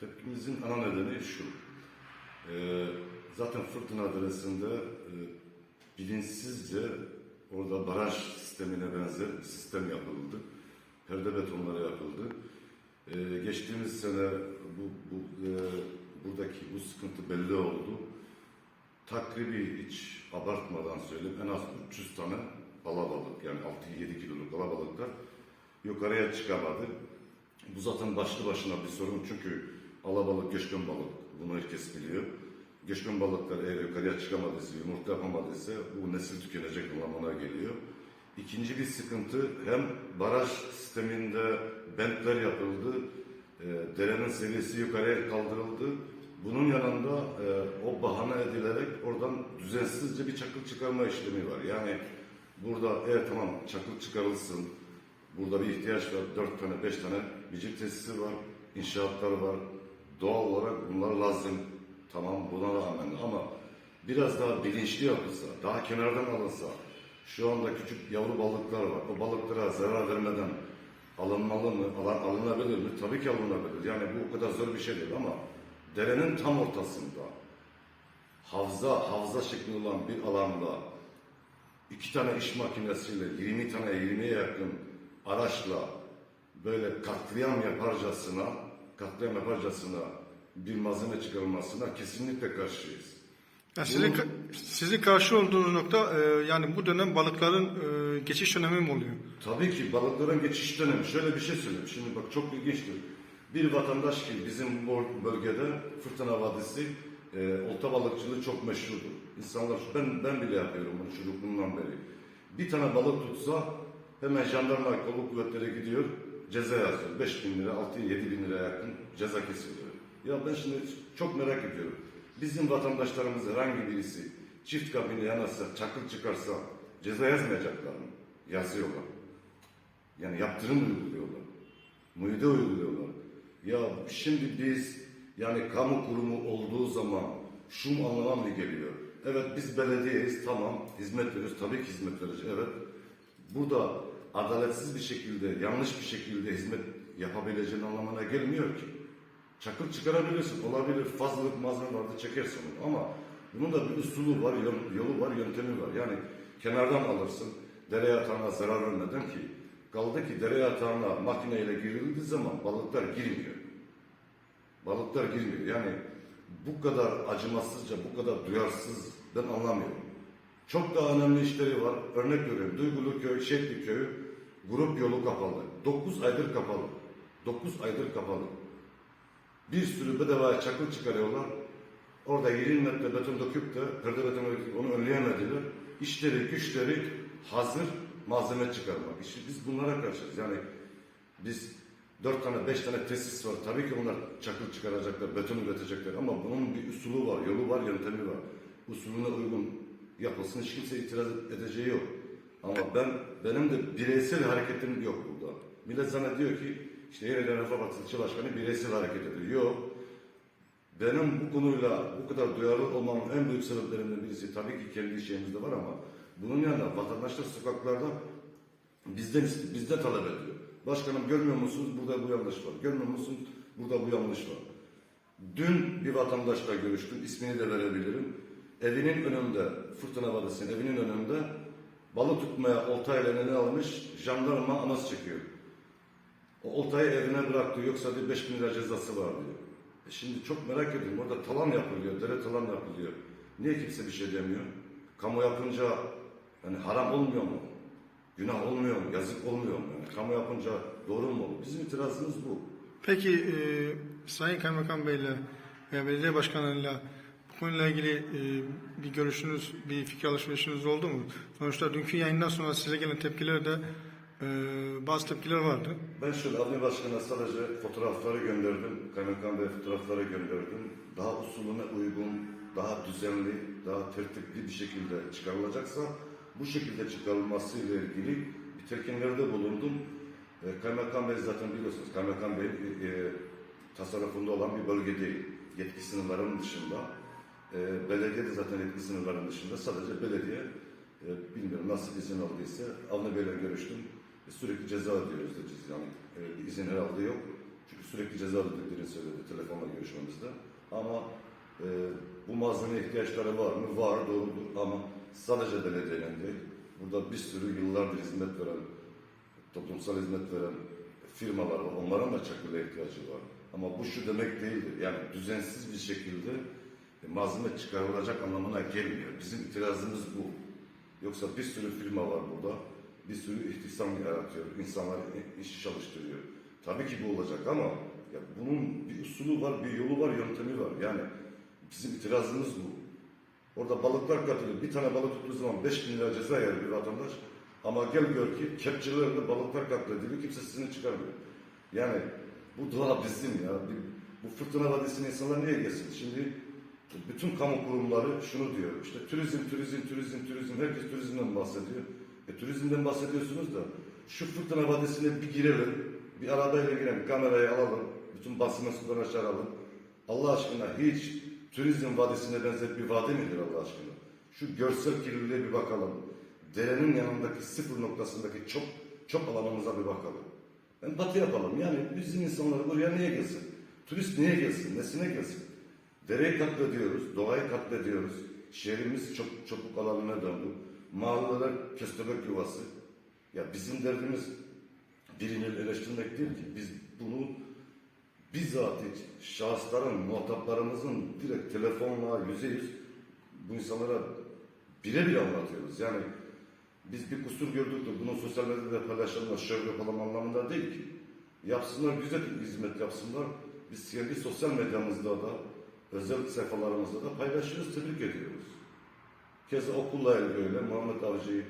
Tepkimizin ana nedeni şu. Ee, zaten fırtına adresinde e, bilinçsizce orada baraj sistemine benzer bir sistem yapıldı. Perde betonları yapıldı. Ee, geçtiğimiz sene bu, bu e, buradaki bu sıkıntı belli oldu. Takribi hiç abartmadan söyleyeyim en az 300 tane alabalık yani 6-7 kiloluk alabalıklar yukarıya çıkamadı. Bu zaten başlı başına bir sorun çünkü alabalık, göçmen balık bunu herkes biliyor. Göçmen balıklar eğer yukarıya çıkamadıysa, yumurta yapamadıysa bu nesil tükenecek anlamına geliyor. İkinci bir sıkıntı hem baraj sisteminde bentler yapıldı, e, derenin seviyesi yukarıya kaldırıldı. Bunun yanında e, o bahane edilerek oradan düzensizce bir çakıl çıkarma işlemi var. Yani burada evet tamam çakıl çıkarılsın, burada bir ihtiyaç var, dört tane, beş tane bicik tesisi var, inşaatlar var. Doğal olarak bunlar lazım. Tamam buna rağmen ama biraz daha bilinçli yapılsa, daha kenardan alınsa, şu anda küçük yavru balıklar var. O balıklara zarar vermeden alınmalı mı, alın- alınabilir mi? Tabii ki alınabilir. Yani bu o kadar zor bir şey değil ama derenin tam ortasında havza, havza şeklinde olan bir alanda iki tane iş makinesiyle 20 tane 20'ye yakın araçla böyle katliam yaparcasına katliam yaparcasına bir malzeme çıkarılmasına kesinlikle karşıyız. Yani sizin, sizin karşı olduğunuz nokta e, yani bu dönem balıkların e, geçiş dönemi mi oluyor? Tabii ki balıkların geçiş dönemi. Şöyle bir şey söyleyeyim. Şimdi bak çok ilginçtir. Bir vatandaş ki bizim bu bölgede Fırtına Vadisi e, olta balıkçılığı çok meşhurdur. İnsanlar ben ben bile yapıyorum bunu çocukluğumdan beri. Bir tane balık tutsa hemen jandarma kolluk kuvvetleri gidiyor ceza yazıyor. 5 bin lira, 6 7 bin liraya yakın ceza kesiliyor. Ya ben şimdi çok merak ediyorum. Bizim vatandaşlarımız herhangi birisi çift kabinde yanarsa, çakıl çıkarsa ceza yazmayacaklar mı? Yazıyorlar. Yani yaptırım uyguluyorlar. Müyde uyguluyorlar. Ya şimdi biz yani kamu kurumu olduğu zaman şu anlama mı geliyor? Evet biz belediyeyiz tamam hizmet veriyoruz tabii ki hizmet vereceğiz evet. Burada adaletsiz bir şekilde yanlış bir şekilde hizmet yapabileceğin anlamına gelmiyor ki. Çakıl çıkarabilirsin olabilir fazlalık malzeme vardı çekersin onu ama bunun da bir usulü var yol- yolu var yöntemi var yani kenardan alırsın dere yatağına zarar vermeden ki kaldı ki dere yatağına makineyle girildiği zaman balıklar girmiyor. Balıklar girmiyor. Yani bu kadar acımasızca, bu kadar duyarsız ben anlamıyorum. Çok daha önemli işleri var. Örnek veriyorum. Duygulu köy, Şekli köyü grup yolu kapalı. 9 aydır kapalı. 9 aydır kapalı. Bir sürü bedavaya çakıl çıkarıyorlar. Orada 20 metre beton döküp de perde beton döküp onu önleyemediler. İşleri, güçleri hazır malzeme çıkarmak. İşte biz bunlara karşıyız. Yani biz dört tane, beş tane tesis var. Tabii ki onlar çakıl çıkaracaklar, beton üretecekler ama bunun bir usulü var, yolu var, yöntemi var. Usulüne uygun yapılsın. Hiç kimse itiraz edeceği yok. Ama ben benim de bireysel hareketim yok burada. Millet zannediyor ki işte Yeniden Refah Partisi İlçe bireysel hareket ediyor. Yok. Benim bu konuyla bu kadar duyarlı olmamın en büyük sebeplerinden birisi tabii ki kendi şeyimizde var ama bunun yanında vatandaşlar sokaklarda bizden bizden talep ediyor. Başkanım görmüyor musunuz burada bu yanlış var. Görmüyor musunuz burada bu yanlış var. Dün bir vatandaşla görüştüm. ismini de verebilirim. Evinin önünde, Fırtına Vadisi'nin evinin önünde balık tutmaya oltayla ne almış jandarma anas çekiyor. Oltayı evine bıraktı yoksa diyor 5 bin lira cezası var diyor. E şimdi çok merak ediyorum orada talan yapılıyor, dere talan yapılıyor. Niye kimse bir şey demiyor? Kamu yapınca yani haram olmuyor mu? Günah olmuyor mu? Yazık olmuyor mu? Yani kamu yapınca doğru mu olur? Bizim itirazımız bu. Peki e, Sayın Kaymakam Bey'le veya belediye başkanıyla bu konuyla ilgili e, bir görüşünüz, bir fikir alışverişiniz oldu mu? Sonuçta dünkü yayından sonra size gelen tepkilerde e, bazı tepkiler vardı. Ben şöyle Avni Başkan'a sadece fotoğrafları gönderdim. Kaymakam Bey fotoğrafları gönderdim. Daha usulüne uygun, daha düzenli, daha tertipli bir şekilde çıkarılacaksa bu şekilde çıkarılması ile ilgili bir telkinlerde bulundum. E, Kaymakam Bey zaten biliyorsunuz Kaymakam Bey e, e, tasarrufunda olan bir bölge değil. Yetki sınırlarının dışında. E, belediye de zaten yetki sınırlarının dışında. Sadece belediye e, bilmiyorum nasıl izin aldıysa Avni Bey'le görüştüm. E, sürekli ceza ödüyoruz dedi. Yani e, izin herhalde yok. Çünkü sürekli ceza ödediklerini söyledi telefonla görüşmemizde. Ama e, bu malzemeye ihtiyaçları var mı? Var, doğrudur. Ama sadece belediyenin değil. Burada bir sürü yıllardır hizmet veren, toplumsal hizmet veren firmalar var. Onların da çakıla ihtiyacı var. Ama bu şu demek değildir. Yani düzensiz bir şekilde e, malzeme çıkarılacak anlamına gelmiyor. Bizim itirazımız bu. Yoksa bir sürü firma var burada. Bir sürü istihdam yaratıyor. insanlar iş çalıştırıyor. Tabii ki bu olacak ama ya bunun bir usulü var, bir yolu var, yöntemi var. Yani bizim itirazımız bu. Orada balıklar katılıyor. Bir tane balık tuttuğu zaman 5 bin lira ceza yer bir vatandaş. Ama gel gör ki kepçelerle balıklar katlediliyor. Kimse sesini çıkarmıyor. Yani bu doğa bizim ya. Bu fırtına vadisine insanlar niye gelsin? Şimdi bütün kamu kurumları şunu diyor. İşte turizm, turizm, turizm, turizm. Herkes turizmden bahsediyor. E turizmden bahsediyorsunuz da şu fırtına vadisine bir girelim. Bir arabayla girelim. Kamerayı alalım. Bütün basın mensuplarını aşağı alalım. Allah aşkına hiç turizm vadisine benzer bir vadi midir Allah aşkına? Şu görsel kirliliğe bir bakalım. Derenin yanındaki sıfır noktasındaki çok çok alanımıza bir bakalım. Empati yapalım. Yani bizim insanlar buraya niye gelsin? Turist niye gelsin? Nesine gelsin? Dereyi katlediyoruz, doğayı katlediyoruz. Şehrimiz çok çabuk alanına döndü. Mahalleler köstebek yuvası. Ya bizim derdimiz birini eleştirmek değil ki. Biz bunu bizzat şahısların, muhataplarımızın direkt telefonla yüze yüz bu insanlara birebir anlatıyoruz. Yani biz bir kusur gördük de bunu sosyal medyada paylaşalım, şöyle yapalım anlamında değil ki. Yapsınlar, güzel bir hizmet yapsınlar. Biz kendi sosyal medyamızda da, özel sayfalarımızda da paylaşıyoruz, tebrik ediyoruz. Keza okulla ilgili öyle. Muhammed Avcı'yı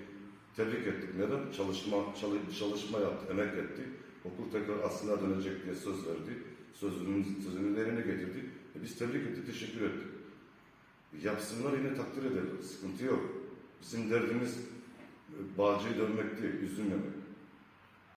tebrik ettik. Neden? Çalışma, çalı, çalışma yaptı, emek etti. Okul tekrar aslına dönecek diye söz verdi. Sözünün, sözünün yerine getirdi. E biz tebrik ettik, teşekkür ettik. Yapsınlar yine takdir edelim. Sıkıntı yok. Bizim derdimiz e, bağcıyı dönmek değil, üzülmemek.